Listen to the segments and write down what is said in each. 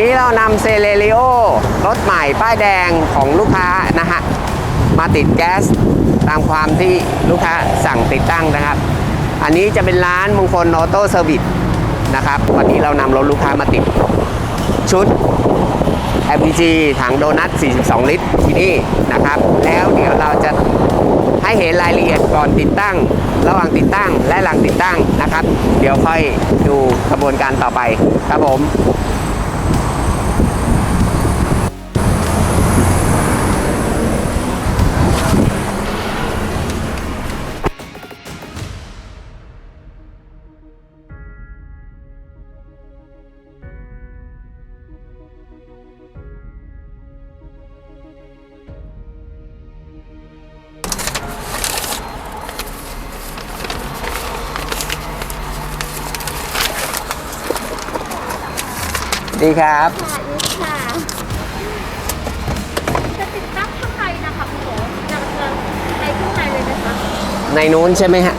นนี้เรานำเซเลริโอรถใหม่ป้ายแดงของลูกค้านะฮะ มาติดแก๊สตามความที่ลูกค้าสั่งติดตั้งนะครับ อันนี้จะเป็นร้านมงคลออโต้เซอร์วิสนะครับ วันนี้เรานำรถลูกค้ามาติดชุด LPG ถังโดนัท 42 ลิตรที่นี่นะครับ แล้วเดี๋ยวเราจะให้เห็นรายละเอียดก่อนติดตั้ง ระหว่างติดตั้งและหลังติดตั้งนะครับ เดี๋ยวค่อยดูกระบวนการต่อไปครับผม ดีครับสวัสดีค่ะจะติดตั้งข้างในนะคะคุณโสจะจะในข้างในเลยนะคะในนู้นใช่ไหมฮะ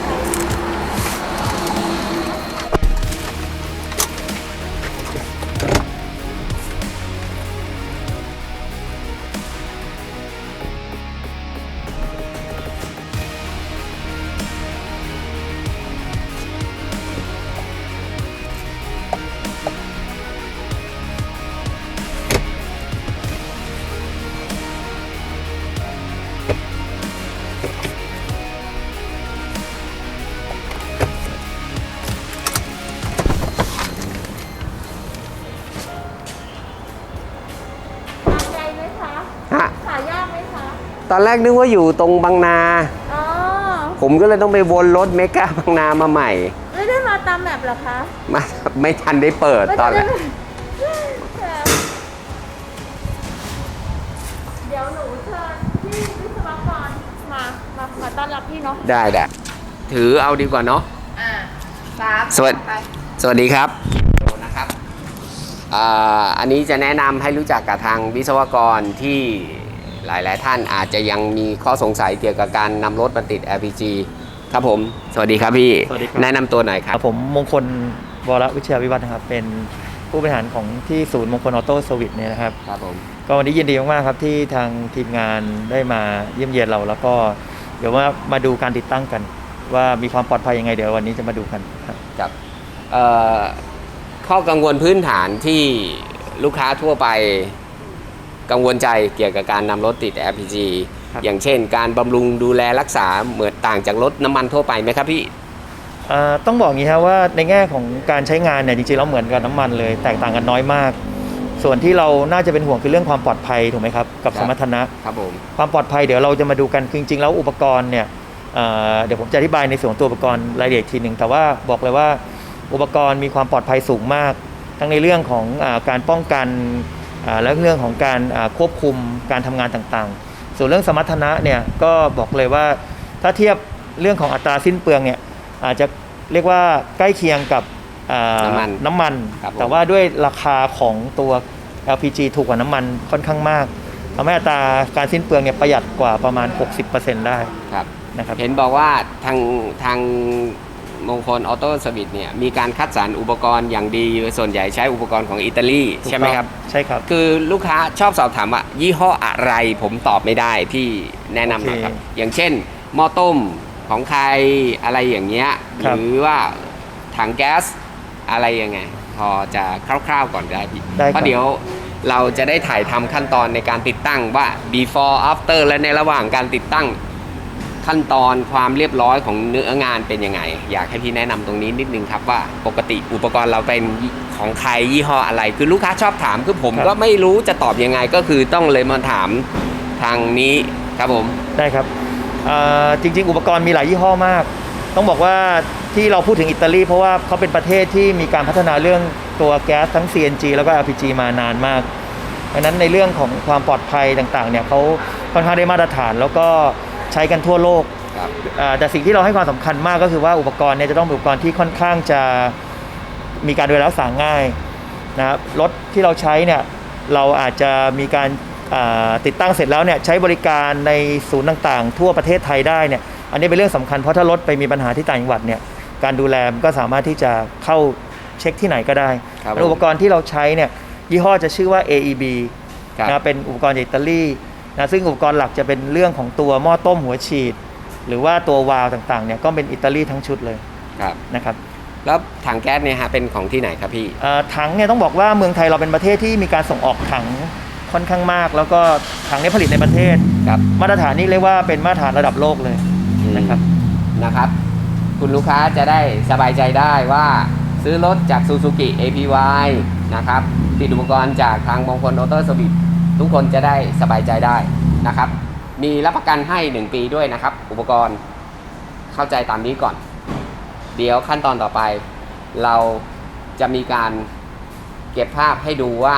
ตอนแรกนึกว่าอยู่ตรงบางนา อ๋อผมก็เลยต้องไปวนรถเมกาบางนามาใหม่ ไม่ได้มาตามแบบเหรอคะมาไม่ทันได้เปิดไม่ตอนแรได้กค่ะเดี๋ยวหนูเชิญพี่วิศวกรมา มามาต้อนรับพี่เนาะ ได้ได้ถือเอาดีกว่าเนาะ อ่าสามสวัสดี ไปสวัสดีครับโดนะครับอ่าอันนี้จะแนะนำให้รู้จักกับทางวิศวกรที่ หลาย ๆ ท่านอาจจะยังมีข้อสงสัยเกี่ยวกับการนำรถมาติด LPG ครับผม สวัสดีครับพี่ สวัสดีครับ แนะนำตัวหน่อยคครัรับบผมมงคลวรวิชยาวิวัฒน์นะครับ เป็นผู้บริหารของที่ศูนย์มงคลออโต้สวิตเนี่ยนะครับ ครับผม ก็วันนี้ยินดีมาก ๆ ครับที่ทางทีมงานได้มาเยี่ยมเยียนเรา แล้วก็เดี๋ยวว่ามาดูการติดตั้งกัน ว่ามีความปลอดภัยยังไงเดี๋ยววันนี้จะมาดูกันครับ ครับเอ่อข้อกังวลพื้นฐานที่ลูกค้าทั่วไป กังวลใจเกี่ยวกับการนำรถติด LPG ครับอย่างเช่น การบำรุงดูแลรักษาเหมือนต่างจากรถน้ำมันทั่วไปไหมครับพี่เอ่อต้องบอกอย่างนี้ครับว่าในแง่ของการใช้งานเนี่ยจริงๆแล้วเหมือนกับน้ำมันเลย แตกต่างกันน้อยมาก ส่วนที่เราน่าจะเป็นห่วงคือเรื่องความปลอดภัยถูกไหมครับกับครับสมรรถนะครับผมความปลอดภัยเดี๋ยวเราจะมาดูกันคือจริงๆแล้วอุปกรณ์เนี่ยเอ่อเดี๋ยวผมจะอธิบายในส่วนของตัวอุปกรณ์รายละเอียดอีกทีหนึ่งแต่ว่าบอกเลยว่าอุปกรณ์มีความปลอดภัยสูงมาก ทั้งในเรื่องของอาการป้องกันอ่า และเรื่องของการอ่าควบคุมการทำงานต่างๆ ส่วนเรื่องสมรรถนะเนี่ยก็บอกเลยว่าถ้าเทียบเรื่องของอัตราสิ้นเปลืองเนี่ยอาจจะเรียกว่าใกล้เคียงกับอ่าน้ำมันน้ำมันครับผมแต่ว่าด้วยราคาของตัว LPG ถูกกว่าน้ำมันค่อนข้างมากทำให้อัตราการสิ้นเปลืองเนี่ยประหยัดกว่าประมาณ 60%ได้ครับนะครับเห็นบอกว่าทางทาง มงคลออโต้สวิตเนี่ยมีการคัดสรรอุปกรณ์อย่างดี ส่วนใหญ่ใช้อุปกรณ์ของอิตาลีใช่ไหมครับ ใช่ครับ คือลูกค้าชอบสอบถามว่ายี่ห้ออะไรผมตอบไม่ได้พี่แนะนำหน่อยครับโอเคอย่างเช่นหม้อต้มของใครอะไรอย่างเงี้ยหครับรือว่าถังแก๊สอะไรยังไง พอจะคร่าวๆก่อนได้พี่ได้ครับเพราะเดี๋ยวเราจะได้ถ่ายทำขั้นตอนในการติดตั้งว่า before after และในระหว่างการติดตั้ง ขั้นตอนความเรียบร้อยของเนื้องานเป็นยังไง อยากให้พี่แนะนำตรงนี้นิดนึงครับว่าปกติอุปกรณ์เราเป็นของใครยี่ห้ออะไร คือลูกค้าชอบถามคือผมก็ไม่รู้จะตอบยังไงก็คือต้องเลยมาถามทางนี้ครับผมได้ครับจริง ๆ อุปกรณ์มีหลายยี่ห้อมาก ต้องบอกว่าที่เราพูดถึงอิตาลีเพราะว่าเขาเป็นประเทศที่มีการพัฒนาเรื่องตัวแก๊สทั้ง CNG แล้วก็ LPG มานานมากดังนั้นในเรื่องของความปลอดภัยต่างๆเนี่ยเขาค่อนข้างได้มาตรฐานแล้วก็ ใช้กันทั่วโลกครับอ่าแต่สิ่งที่เราให้ความสำคัญมากก็คือว่าอุปกรณ์เนี่ยจะต้องเป็นอุปกรณ์ที่ค่อนข้างจะมีการดูแลรักษาง่ายนะครับรถที่เราใช้เนี่ยเราอาจจะมีการอ่าติดตั้งเสร็จแล้วเนี่ยใช้บริการในศูนย์ต่างๆ ทั่วประเทศไทยได้เนี่ยอันนี้เป็นเรื่องสำคัญเพราะถ้ารถไปมีปัญหาที่ต่างจังหวัดเนี่ยการดูแลมันก็สามารถที่จะเข้าเช็คที่ไหนก็ได้ครับอุปกรณ์ที่เราใช้เนี่ยยี่ห้อจะชื่อว่า AEB ครับนะเป็นอุปกรณ์จากอิตาลี นะซึ่งอุปกรณ์หลักจะเป็นเรื่องของตัวหม้อต้มหัวฉีด หรือว่าตัววาล์วต่างๆเนี่ยก็เป็นอิตาลีทั้งชุดเลยครับนะครับแล้วถังแก๊สเนี่ยฮะเป็นของที่ไหนครับพี่เอ่อถังเนี่ยต้องบอกว่าเมืองไทยเราเป็นประเทศที่มีการส่งออกถังค่อนข้างมาก แล้วก็ถังเนี่ยผลิตในประเทศ ครับมาตรฐานนี่เรียกว่าเป็นมาตรฐานระดับโลกเลยนะครับนะครับ คุณลูกค้าจะได้สบายใจได้ว่าซื้อรถจาก Suzuki APY นะครับติดอุปกรณ์จากทางมงคลออโต้สวิต ทุกคนจะได้สบายใจได้นะครับ มีรับประกันให้ 1 ปีด้วยนะครับ อุปกรณ์เข้าใจตามนี้ก่อน เดี๋ยวขั้นตอนต่อไป เราจะมีการเก็บภาพให้ดูว่า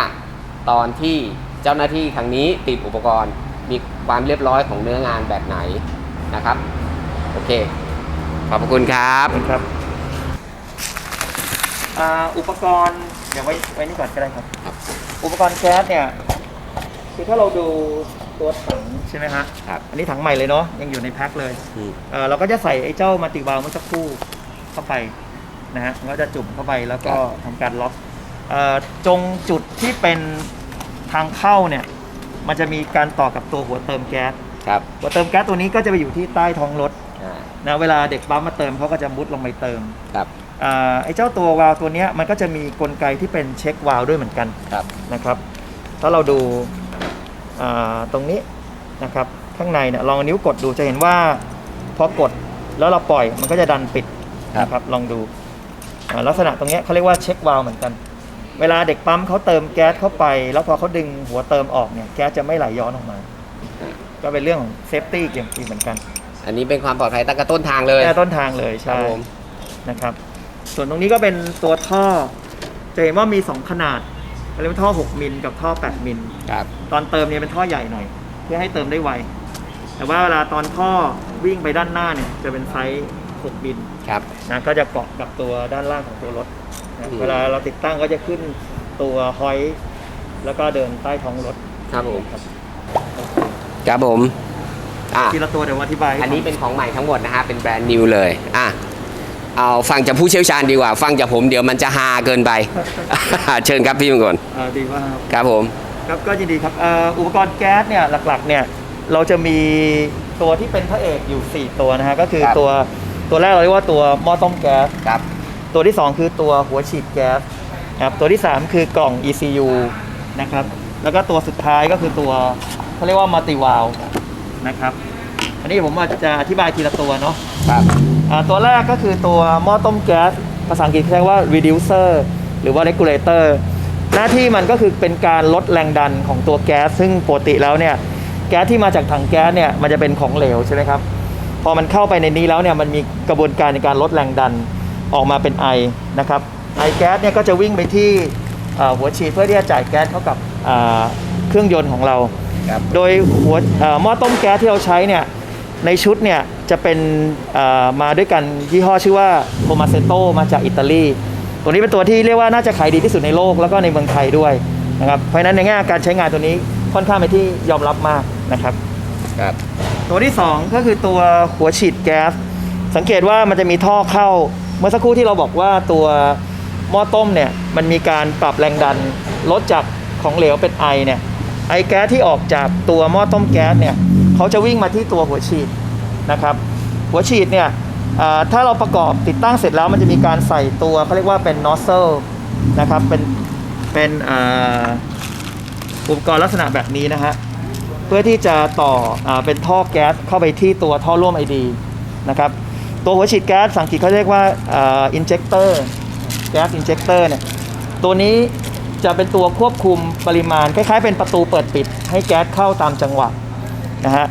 ตอนที่เจ้าหน้าที่ทางนี้ติดอุปกรณ์มีความเรียบร้อยของเนื้องานแบบไหนนะครับ โอเค ขอบพระคุณครับครับอ่าอุปกรณ์เดี๋ยวไว้ไว้นี่ก่อนก็ได้ครับครับอุปกรณ์แก๊สเนี่ย คือถ้าเราดูตัวถังใช่ไหมฮะครับ อันนี้ถังใหม่เลยเนาะยังอยู่ในแพ็คเลยอืม เอ่อเราก็จะใส่ไอ้เจ้ามัลติวาล์วเมื่อสักครู่เข้าไปนะฮะมันก็จะจุ่มเข้าไปแล้วก็ทำการล็อกเอ่อจงจุดที่เป็นทางเข้าเนี่ย มันจะมีการต่อกับตัวหัวเติมแก๊สครับหัวเติมแก๊สตัวนี้ก็จะไปอยู่ที่ใต้ท้องรถอ่านะเวลาเด็กปั๊มมาเติมเขาก็จะมุดลงไปเติม ครับอ่าไอ้เจ้าตัววาล์วตัวเนี้ยมันก็จะมีกลไกที่เป็นเช็ควาล์วด้วยเหมือนกันครับนะครับ ถ้าเราดูอ่า ตรงนี้นะครับข้างในเนี่ยลองเอานิ้วกดดูจะเห็นว่าพอกดแล้วเราปล่อยมันก็จะดันปิดนะครับลองดูอ่าลักษณะตรงเนี้ยเขาเรียกว่าเช็ควาล์วเหมือนกัน เวลาเด็กปั๊มเขาเติมแก๊สเข้าไป แล้วพอเขาดึงหัวเติมออกเนี่ยแก๊สจะไม่ไหลย้อนออกมา ก็เป็นเรื่องของเซฟตี้อย่างอีกเหมือนกัน อันนี้เป็นความปลอดภัยตั้งแต่ต้นทางเลยแก้ต้นทางเลยครัใช่บผมนะครับ ส่วนตรงนี้ก็เป็นตัวท่อจะเห็นว่ามี 2 ขนาด เรียกว่าท่อ 6 มิลกับท่อ 8 มิล ครับตอนเติมเนี่ยเป็นท่อใหญ่หน่อย เพื่อให้เติมได้ไว แต่ว่าเวลาตอนท่อวิ่งไปด้านหน้าเนี่ยจะเป็นไซส์ 6 มิลครับ นะก็จะเกาะกับตัวด้านล่างของตัวรถนะอืม เวลาเราติดตั้งก็จะขึ้นตัวฮอยต์แล้วก็เดินใต้ท้องรถครับผมครับผมอะทีละตัวเดี๋ยวอธิบายให้อันนี้ฟังเป็นของใหม่ทั้งหมดนะฮะเป็นแบรนด์นิวเลยอะ เอาฟังจากผู้เชี่ยวชาญดีกว่า ฟังจากผมเดี๋ยวมันจะฮาเกินไป เชิญครับพี่มงคลอ่าดีมากครับครับผมครับก็ยินดีครับเอ่ออุปกรณ์แก๊สเนี่ยหลักๆเนี่ยเราจะมีตัวที่เป็นพระเอกอยู่ 4 ตัวนะฮะก็คือครับตัวตัวแรกเราเรียกว่าตัวหม้อต้มแก๊สครับตัวที่ 2 คือตัวหัวฉีดแก๊สนะครับตัวที่ 3 คือกล่อง ECU นะครับแล้วก็ตัวสุดท้ายก็คือตัวเขาเรียกว่ามัลติวาลนะครับอันนี้ผมอาจจะอธิบายทีละตัวเนาะครับอ่า ตัวแรกก็คือตัวหม้อต้มแก๊สภาษาอังกฤษเรียกว่า reducer หรือว่า regulator หน้าที่มันก็คือเป็นการลดแรงดันของตัวแก๊ส ซึ่งปกติแล้วเนี่ยแก๊สที่มาจากถังแก๊สเนี่ยมันจะเป็นของเหลวใช่ไหมครับ พอมันเข้าไปในนี้แล้วเนี่ยมันมีกระบวนการในการลดแรงดันออกมาเป็นไอนะครับไอแก๊สเนี่ยก็จะวิ่งไปที่อ่าหัวฉีดเพื่อที่จะจ่ายแก๊สเข้ากับอ่าเครื่องยนต์ของเราครับโดยหัวเอ่อหม้อต้มแก๊สที่เราใช้เนี่ย ในชุดเนี่ยจะเป็นเอ่อมาด้วยกันยี่ห้อชื่อว่าโ o มาเซโตมาจากอิตาลีตัวนี้เป็นตัวที่เรียกว่าน่าจะขายดีที่สุดในโลกแล้วก็ในเมืองไทยด้วยนะครับเพราะฉะนั้นในแง่การใช้งานตัวนี้ค่อนข้างเป็นที่ยอมรับมากนะครับครับตัวที่ 2 ก็คือตัวหัวฉีดแก๊สสังเกตว่ามันจะมีท่อเข้า เมื่อสักครู่ที่เราบอกว่าตัวหม้อต้มเนี่ยมันมีการปรับแรงดันลดจากของเหลวเป็นไอเนี่ยไอแก๊สที่ออกจากตัวหม้อต้มแก๊สเนี่ย เขาจะวิ่งมาที่ตัวหัวฉีดนะครับ หัวฉีดเนี่ยถ้าเราประกอบติดตั้งเสร็จแล้วมันจะมีการใส่ตัวเขาเรียกว่าเป็นนอสเซลนะครับเป็นเป็นอุปกรณ์ลักษณะแบบนี้นะฮะเพื่อที่จะต่ออเป็นท่อแก๊สเข้าไปที่ตัวท่อร่วมไอดีนะครับตัวหัวฉีดแก๊สสังกฤษเขาเรียกว่าอินเจคเตอร์แก๊สอินเจคเตอร์เนี่ยตัวนี้จะเป็นตัวควบคุมปริมาณ คล้ายๆ เป็นประตูเปิดปิดให้แก๊สเข้าตามจังหวะ นะฮะ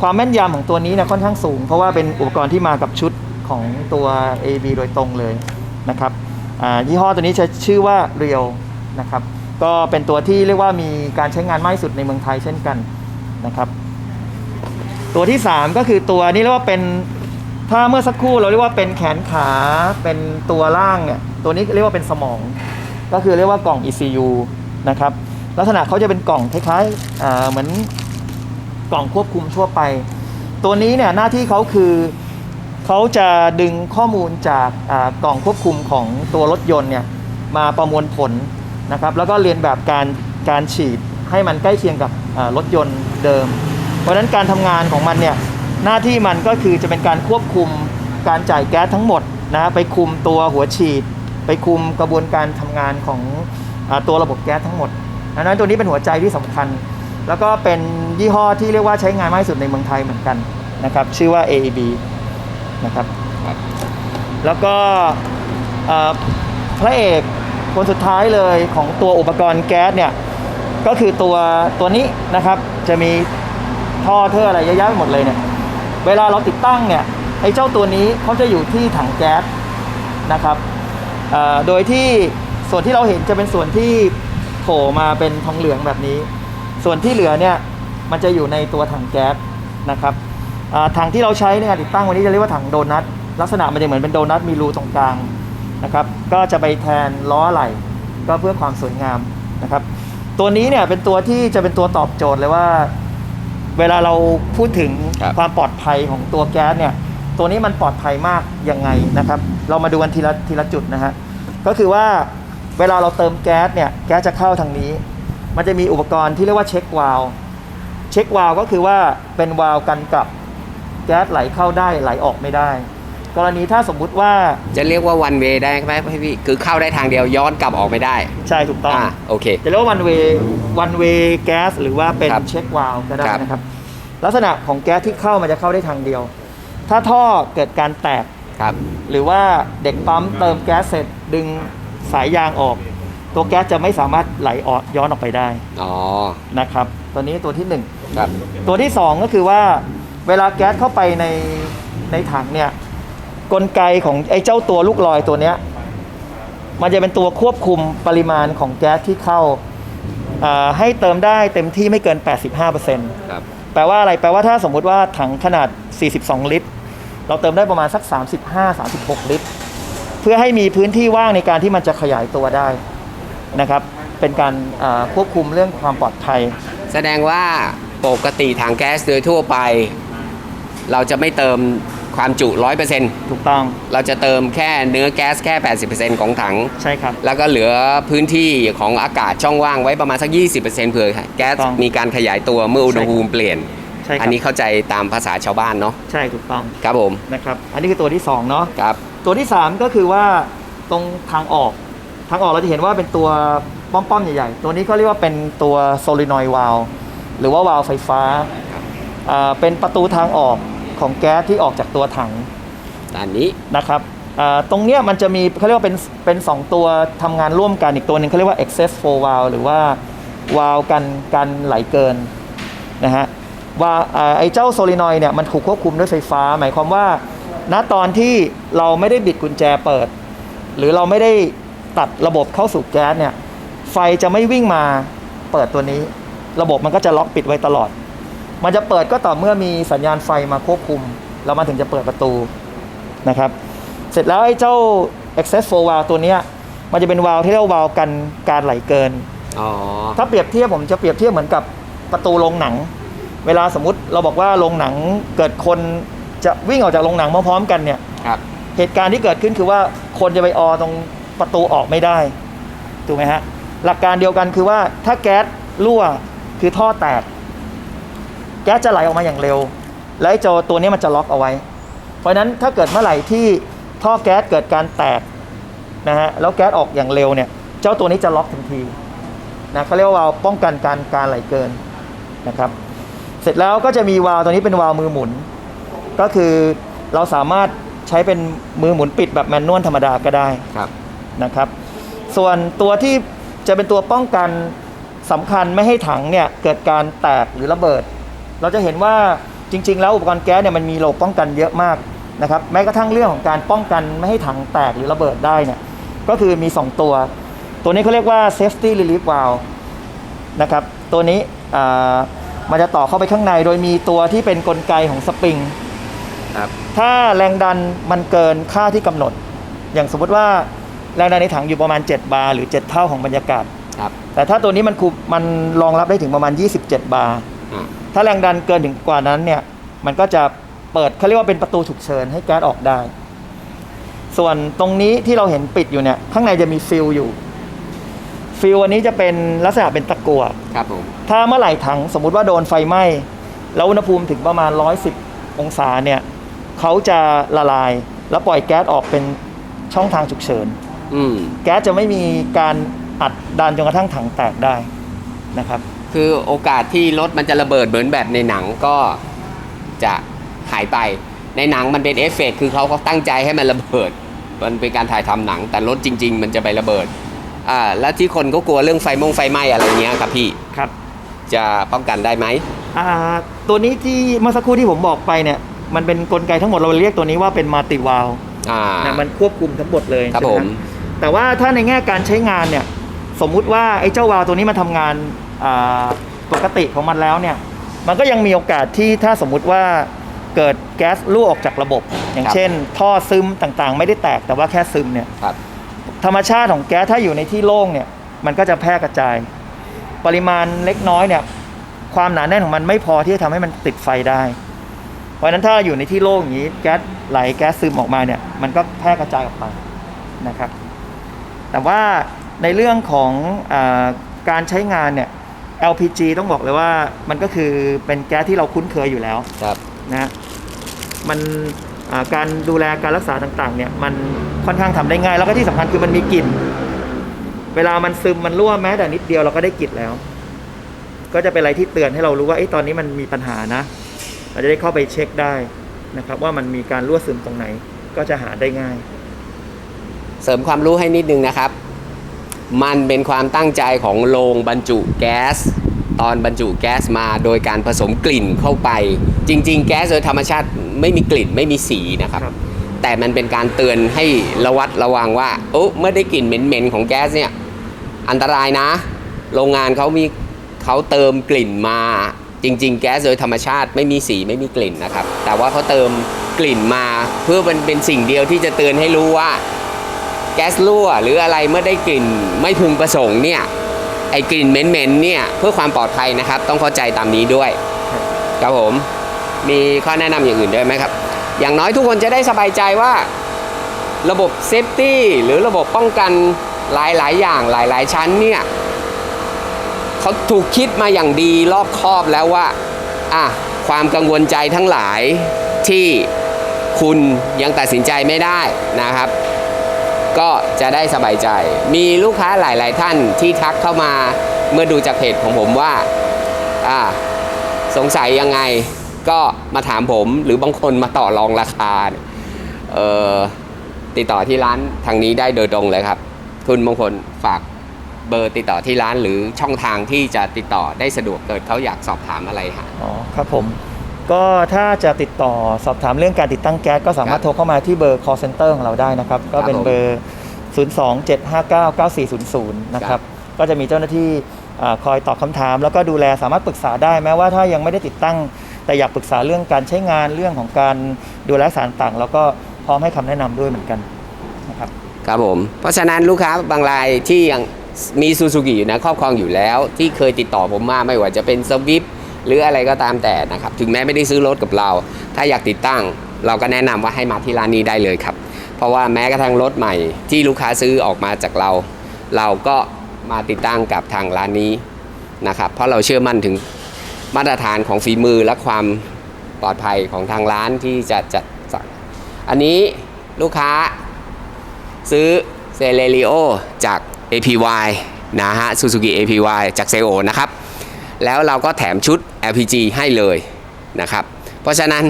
ความแม่นยำของตัวนี้นี่ยค่อนข้างสูง เพราะว่าเป็นอุปกรณ์ที่มากับชุดของตัว AB โดยตรงเลยนะครับยี่ห้อตัวนี้จะชื่อว่าเรียวนะครับก็เป็นตัวที่เรียกว่ามีการใช้งานมากที่สุดในเมืองไทยเช่นกันนะครับ ตัวที่ 3 ก็คือตัวนี้เรียกว่าเป็นถ้าเมื่อสักครู่เราเรียกว่าเป็นแขนขาเป็นตัวล่างเนี่ยตัวนี้เรียกว่าเป็นสมอง ก็คือเรียกว่ากล่อง ECU นะครับลักษณะเขาจะเป็นกล่องคล้ายๆเหมือน กล่องควบคุมทั่วไป ตัวนี้เนี่ยหน้าที่เขาคือเขาจะดึงข้อมูลจากกล่องควบคุมของตัวรถยนต์เนี่ยมาประมวลผลนะครับแล้วก็เรียนแบบการการฉีดให้มันใกล้เคียงกับรถยนต์เดิม เพราะฉะนั้นการทำงานของมันเนี่ยหน้าที่มันก็คือจะเป็นการควบคุมการจ่ายแก๊สทั้งหมดนะไปคุมตัวหัวฉีด ไปคุมกระบวนการทำงานของอตัวระบบแก๊สทั้งหมดดังนั้นตัวนี้เป็นหัวใจที่สำคัญ แล้วก็เป็นยี่ห้อที่เรียกว่าใช้งานมากที่สุดในเมืองไทยเหมือนกันนะครับ ชื่อว่า AEB นะครับครับแล้วก็เอ่อพระเอกคนสุดท้ายเลยของตัวอุปกรณ์แก๊สเนี่ย ก็คือตัวตัวนี้นะครับ จะมีท่อเทออะไรเยอะแยะไปหมดเลยเนี่ย เวลาเราติดตั้งเนี่ยไอ้เจ้าตัวนี้เขาจะอยู่ที่ถังแก๊สนะครับเอ่อโดยที่ส่วนที่เราเห็นจะเป็นส่วนที่โผล่มาเป็นทองเหลืองแบบนี้ ส่วนที่เหลือเนี่ยมันจะอยู่ในตัวถังแก๊สนะครับอ่าถังที่เราใช้ในการติดตั้งวันนี้จะเรียกว่าถังโดนัทลักษณะมันจะเหมือนเป็นโดนัทมีรูตรงกลางนะครับ ก็จะไปแทนล้ออะไหล่ก็เพื่อความสวยงามนะครับ ตัวนี้เนี่ยเป็นตัวที่จะเป็นตัวตอบโจทย์เลยว่า เวลาเราพูดถึงครับความปลอดภัยของตัวแก๊สเนี่ยตัวนี้มันปลอดภัยมากยังไงนะครับ เรามาดูกันทีละทีละจุดนะฮะก็คือว่าเวลาเราเติมแก๊สเนี่ยแก๊สจะเข้าทางนี้ มันจะมีอุปกรณ์ที่เรียกว่าเช็ควาล์วเช็ควาล์วก็คือว่าเป็นวาล์วกันกลับแก๊สไหลเข้าได้ไหลออกไม่ได้ กรณีถ้าสมมุติว่าจะเรียกว่า one way ได้ไหมพี่คือเข้าได้ทางเดียวย้อนกลับออกไม่ได้ ใช่ถูกต้องอ่าโอเค จะเรียกว่า one way one way gas หรือว่าเป็นครับเช็ควาล์วก็ได้ครับ นะครับ ลักษณะของแก๊สที่เข้ามันจะเข้าได้ทางเดียว ถ้าท่อเกิดการแตก ครับ หรือว่าเด็กปั๊มเติมแก๊สเสร็จดึงสายยางออก ตัวแก๊สจะไม่สามารถไหลออกย้อนออกไปได้อ๋อนะครับ ตัวนี้ตัวที่หนึ่งครับตัวที่2ก็คือว่าเวลาแก๊สเข้าไปในในถังเนี่ยกลไกของไอ้เจ้าตัวลูกลอยตัวเนี้ยมันจะเป็นตัวควบคุมปริมาณของแก๊สที่เข้าอ่าให้เติมได้เต็มที่ไม่เกิน 85%ครับแปลว่าอะไร แปลว่าถ้าสมมุติว่าถังขนาด 42 ลิตร เราเติมได้ประมาณสัก 35-36 ลิตร เพื่อให้มีพื้นที่ว่างในการที่มันจะขยายตัวได้ นะครับ เป็นการอ่าควบคุมเรื่องความปลอดภัย แสดงว่าปกติถังแก๊สโดยทั่วไป เราจะไม่เติมความจุ 100%ถูกต้องเราจะเติมแค่เนื้อแก๊สแค่ 80%ของถัง ใช่ครับ แล้วก็เหลือพื้นที่ของอากาศช่องว่างไว้ประมาณสัก 20%เผื่อแก๊สต้องมีการขยายตัวเมื่ออุณหภูมิเปลี่ยน ใช่คอัรันบนี้เข้าใจตามภาษาชาวบ้านเนาะใช่ถูกต้องครับผมนะครับ อันนี้คือตัวที่2เนาะ ครับ ตัวที่ 3 ก็คือว่าตรงทางออก ทางออกเราจะเห็นว่าเป็นตัวป้อมๆใหญ่ๆ ตัวนี้เขาเรียกว่าเป็นตัวโซลินอยวาลหรือว่าวาล์วไฟฟ้าอ่าเป็นประตูทางออกของแก๊สที่ออกจากตัวถังอันนี้นะครับอ่าตรงเนี้ยมันจะมีเขาเรียกว่าเป็นเป็นสองตัวทำงานร่วมกันอีกตัวหนึ่งเขาเรียกว่า excess flow valve หรือว่าวาล์วกันกันไหลเกินนะฮะว่าอ่าไอ้เจ้าโซลินอยเนี่ยมันถูกควบคุมด้วยไฟฟ้า หมายความว่า ณตอนที่เราไม่ได้บิดกุญแจเปิด หรือเราไม่ได้ ตัดระบบเข้าสู่แก๊สเนี่ยไฟจะไม่วิ่งมาเปิดตัวนี้ ระบบมันก็จะล็อกปิดไว้ตลอด มันจะเปิดก็ต่อเมื่อมีสัญญาณไฟมาควบคุม แล้วมันถึงจะเปิดประตูนะครับ เสร็จแล้วไอ้เจ้า access flow valve ตัวเนี้ยมันจะเป็นวาล์วที่เรียกว่าวาล์วกันการไหลเกินอ๋อถ้าเปรียบเทียบผมจะเปรียบเทียบเหมือนกับประตูโรงหนัง เวลาสมมติเราบอกว่าโรงหนังเกิดคนจะวิ่งออกจากโรงหนังพร้อมๆกันเนี่ยครับเหตุการณ์ที่เกิดขึ้นคือว่าคนจะไปออตรง ประตูออกไม่ได้ถูกไหมฮะหลักการเดียวกันคือว่าถ้าแก๊สรั่วคือท่อแตก แก๊สจะไหลออกมาอย่างเร็ว และไอ้โจตัวนี้มันจะล็อกเอาไว้ เพราะฉะนั้นถ้าเกิดเมื่อไหร่ที่ท่อแก๊สเกิดการแตกนะฮะแล้วแก๊สออกอย่างเร็วเนี่ยเจ้าตัวนี้จะล็อกทันทีนะเขาเรียกว่าวาล์วป้องกันการการไหลเกินนะครับ เสร็จแล้วก็จะมีวาล์วตัวนี้เป็นวาล์วมือหมุน ก็คือเราสามารถใช้เป็นมือหมุนปิดแบบแมนนวลธรรมดาก็ได้ครับ นะครับ ส่วนตัวที่จะเป็นตัวป้องกันสำคัญไม่ให้ถังเนี่ยเกิดการแตกหรือระเบิด เราจะเห็นว่าจริง ๆ แล้วอุปกรณ์แก๊สเนี่ยมันมีระบบป้องกันเยอะมากนะครับแม้กระทั่งเรื่องของการป้องกันไม่ให้ถังแตกหรือระเบิดได้เนี่ยก็คือมี 2 ตัว ตัวนี้เขาเรียกว่า safety relief valve นะครับตัวนี้อ่ามันจะต่อเข้าไปข้างในโดยมีตัวที่เป็นนกลไกของสปริงครับถ้าแรงดันมันเกินค่าที่กำหนด อย่างสมมติว่า แรงดันในถังอยู่ประมาณ 7 บาร์หรือ 7 เท่าของบรรยากาศ ครับ แต่ถ้าตัวนี้มันคุมมันรองรับได้ถึงประมาณ 27 บาร์อ่าถ้าแรงดันเกินถึงกว่านั้นเนี่ย มันก็จะเปิดเขาเรียกว่าเป็นประตูฉุกเฉินให้แก๊สออกได้ ส่วนตรงนี้ที่เราเห็นปิดอยู่เนี่ย ข้างในจะมีฟิลอยู่ ฟิลอันนี้จะเป็นลักษณะเป็นตะกั่ว ครับผม ถ้าเมื่อไหร่ถังสมมุติว่าโดนไฟไหม้ แล้วอุณหภูมิถึงประมาณ 110 องศาเนี่ยเขาจะละลาย แล้วปล่อยแก๊สออกเป็นช่องทางฉุกเฉิน อืมแก๊สจะไม่มีการอัดดันจนกระทั่งถังแตกได้นะครับ คือโอกาสที่รถมันจะระเบิดเหมือนแบบในหนังก็จะหายไป ในหนังมันเป็นเอฟเฟกต์คือเขาก็ตั้งใจให้มันระเบิด มันเป็นการถ่ายทำหนัง แต่รถจริง ๆ มันจะไประเบิด อ่า แล้วที่คนก็กลัวเรื่องไฟมงไฟไหม้อะไรเงี้ยครับพี่ ครับ จะป้องกันได้ไหมอ่า ตัวนี้ที่เมื่อสักครู่ที่ผมบอกไปเนี่ย มันเป็นกลไกทั้งหมดเราเรียกตัวนี้ว่าเป็นมัลติวาลอ่านะมันควบคุมทั้งหมดเลยครับใช่ไหผม แต่ว่าถ้าในแง่การใช้งานเนี่ยสมมุติว่าไอ้เจ้าวาล์วตัวนี้มันทำงานอ่าปกติของมันแล้วเนี่ยมันก็ยังมีโอกาสที่ถ้าสมมุติว่าเกิดแก๊สรั่วออกจากระบบ อย่างเช่น ท่อซึมต่างๆ ไม่ได้แตกแต่ว่าแค่ซึมเนี่ยครับธรรมชาติของแก๊สถ้าอยู่ในที่โล่งเนี่ยมันก็จะแพร่กระจาย ปริมาณเล็กน้อยเนี่ยความหนาแน่นของมันไม่พอที่จะทำให้มันติดไฟได้ เพราะฉะนั้นถ้าอยู่ในที่โล่งอย่างนี้แก๊สไหลแก๊สซึมออกมาเนี่ยมันก็แพร่กระจายออกไปนะครับ แต่ว่าในเรื่องของอาการใช้งานเนี่ย LPG ต้องบอกเลยว่ามันก็คือเป็นแก๊สที่เราคุ้นเคยอยู่แล้วครับนะฮะมันอ่าการดูแลการรักษาต่างๆ เนี่ยมันค่อนข้างทำได้ง่าย แล้วก็ที่สำคัญคือมันมีกลิ่น เวลามันซึมมันรั่วแม้แต่นิดเดียวเราก็ได้กลิ่นแล้ว ก็จะเป็นอะไรที่เตือนให้เรารู้ว่าเอ้ตอนนี้มันมีปัญหานะ เราจะได้เข้าไปเช็คได้นะครับ ว่ามันมีการรั่วซึมตรงไหนก็จะหาได้ง่าย เสริมความรู้ให้นิดนึงนะครับ มันเป็นความตั้งใจของโรงบรรจุแก๊ส ตอนบรรจุแก๊สมาโดยการผสมกลิ่นเข้าไป จริง ๆ แก๊สโดยธรรมชาติไม่มีกลิ่นไม่มีสีนะครับบแต่มันเป็นการเตือนให้ระวัดระวังว่าโอ้เมื่อได้กลิ่นเหม็นๆของแก๊สเนี่ยอันตรายนะ โรงงานเขามีเขาเติมกลิ่นมา จริง ๆ แก๊สโดยธรรมชาติไม่มีสีไม่มีกลิ่นนะครับ แต่ว่าเขาเติมกลิ่นมาเพื่อมันเป็นสิ่งเดียวที่จะเตือนให้รู้ว่า แก๊สรั่วหรืออะไรเมื่อได้กลิ่นไม่พึงประสงค์เนี่ยไอ้กลิ่นเหม็นๆเนี่ยเพื่อความปลอดภัยนะครับ ต้องเข้าใจตามนี้ด้วยครับผมมีข้อแนะนำอย่างอื่นด้วยไหมครับ อย่างน้อยทุกคนจะได้สบายใจว่า ระบบเซฟตี้หรือระบบป้องกันหลายๆ อย่างหลายๆชั้นเนี่ยเขาถูกคิดมาอย่างดีรอบคอบแล้วว่าอะความกังวลใจทั้งหลายที่คุณยังตัดสินใจไม่ได้นะครับ ก็จะได้สบายใจ มีลูกค้าหลาย ๆ ท่านที่ทักเข้ามาเมื่อดูจากเพจของผมว่าอ่าสงสัยยังไงก็มาถามผมหรือบางคนมาต่อรองราคาเอ่อติดต่อที่ร้านทางนี้ได้โดยตรงเลยครับ คุณมงคลฝากเบอร์ติดต่อที่ร้านหรือช่องทางที่จะติดต่อได้สะดวกเกิดเขาอยากสอบถามอะไรฮะอ๋อครับผม ก็ถ้าจะติดต่อสอบถามเรื่องการติดตั้งแก๊สก็สามารถครับโทรเข้ามาที่เบอร์ call center ของเราได้นะครับ ก็เป็นผมเบอร์ 027599400 นะคครัรับบก็จะมีเจ้าหน้าที่อ่าคอยตอบคำถาม แล้วก็ดูแลสามารถปรึกษาได้แม้ว่าถ้ายังไม่ได้ติดตั้ง แต่อยากปรึกษาเรื่องการใช้งานเรื่องของการดูแลสารต่าง แล้วก็พร้อมให้คำแนะนำด้วยเหมือนกันนะครับครับผม เพราะฉะนั้นลูกค้าบางรายที่ยังมีซูซูกิอยู่นะครอบครองอยู่แล้ว ที่เคยติดต่อผมมาไม่ว่าจะเป็นสวิฟ หรืออะไรก็ตามแต่นะครับ ถึงแม้ไม่ได้ซื้อรถกับเรา ถ้าอยากติดตั้ง เราก็แนะนำว่าให้มาที่ร้านนี้ได้เลยครับ เพราะว่าแม้กระทั่งรถใหม่ ที่ลูกค้าซื้อออกมาจากเรา เราก็มาติดตั้งกับทางร้านนี้นะครับ เพราะเราเชื่อมั่นถึงมาตรฐานของฝีมือและความปลอดภัยของทางร้านที่จะจัดสั่งอันนี้ลูกค้าซื้อเซเลริโอจาก APY นะฮะ Suzuki APY จากเซโอนะครับ แล้วเราก็แถมชุด LPG ให้เลยนะครับ เพราะฉะนั้น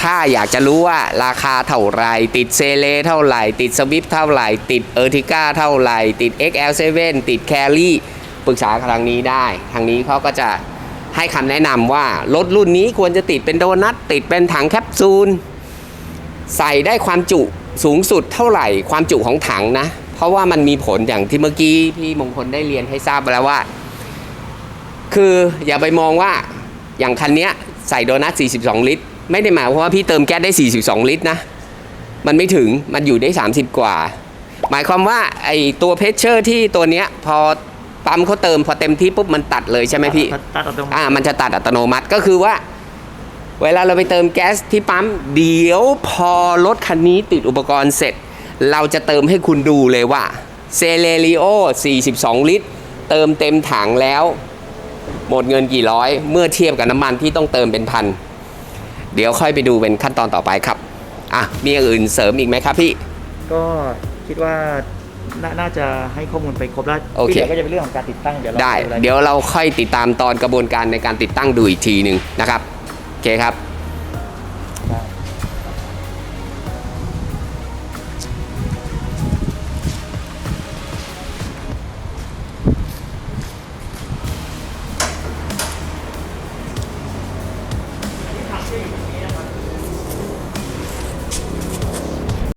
ถ้าอยากจะรู้ว่าราคาเท่าไหรติดเซเลเท่าไหร่ ติดสวิฟเท่าไหร่ ติดเออร์ติก้าเท่าไหร่ ติด XL7 ติดแครี่ปรึกษาทางนี้ได้ ทางนี้เขาก็จะให้คำแนะนำว่า รถรุ่นนี้ควรจะติดเป็นโดนัทติดเป็นถังแคปซูล ใส่ได้ความจุสูงสุดเท่าไหร่ความจุของถังนะ เพราะว่ามันมีผลอย่างที่เมื่อกี้พี่มงคลได้เรียนให้ทราบไปแล้วว่า คืออย่าไปมองว่า อย่างคันเนี้ยใส่โดนัท 42 ลิตร ไม่ได้หมายความว่าพี่เติมแก๊สได้ 42 ลิตรนะ มันไม่ถึงมันอยู่ได้ 30 กว่า หมายความว่าไอตัวเพชเชอร์ที่ตัวเนี้ยพอปั๊มเขาเติมพอเต็มที่ปุ๊บมันตัดเลยใช่ไหมพี่ตัดอัตโนมัติอ่ามันจะตัดอัตโนมัติก็คือว่า เวลาเราไปเติมแก๊สที่ปั๊มเดี๋ยวพอรถคันนี้ติดอุปกรณ์เสร็จ เราจะเติมให้คุณดูเลยว่าเซเลริโอ 42 ลิตร เติมเต็มถังแล้ว หมดเงินกี่ร้อย เมื่อเทียบกับน้ำมันที่ต้องเติมเป็นพัน เดี๋ยวค่อยไปดูเป็นขั้นตอนต่อไปครับ อะ มีอย่างอื่นเสริมอีกไหมครับพี่ ก็คิดว่านาน่าจะให้ข้อมูลไปครบแล้วโอเค ที่หลืก็จะเป็นเรื่องของการติดตั้งเดี๋ยวเราได้ รายละอี เดี๋ยวเราค่อยติดตามตอนกระบวนการในการติดตั้งดูอีกทีหนึ่งนะครับ โอเคครับ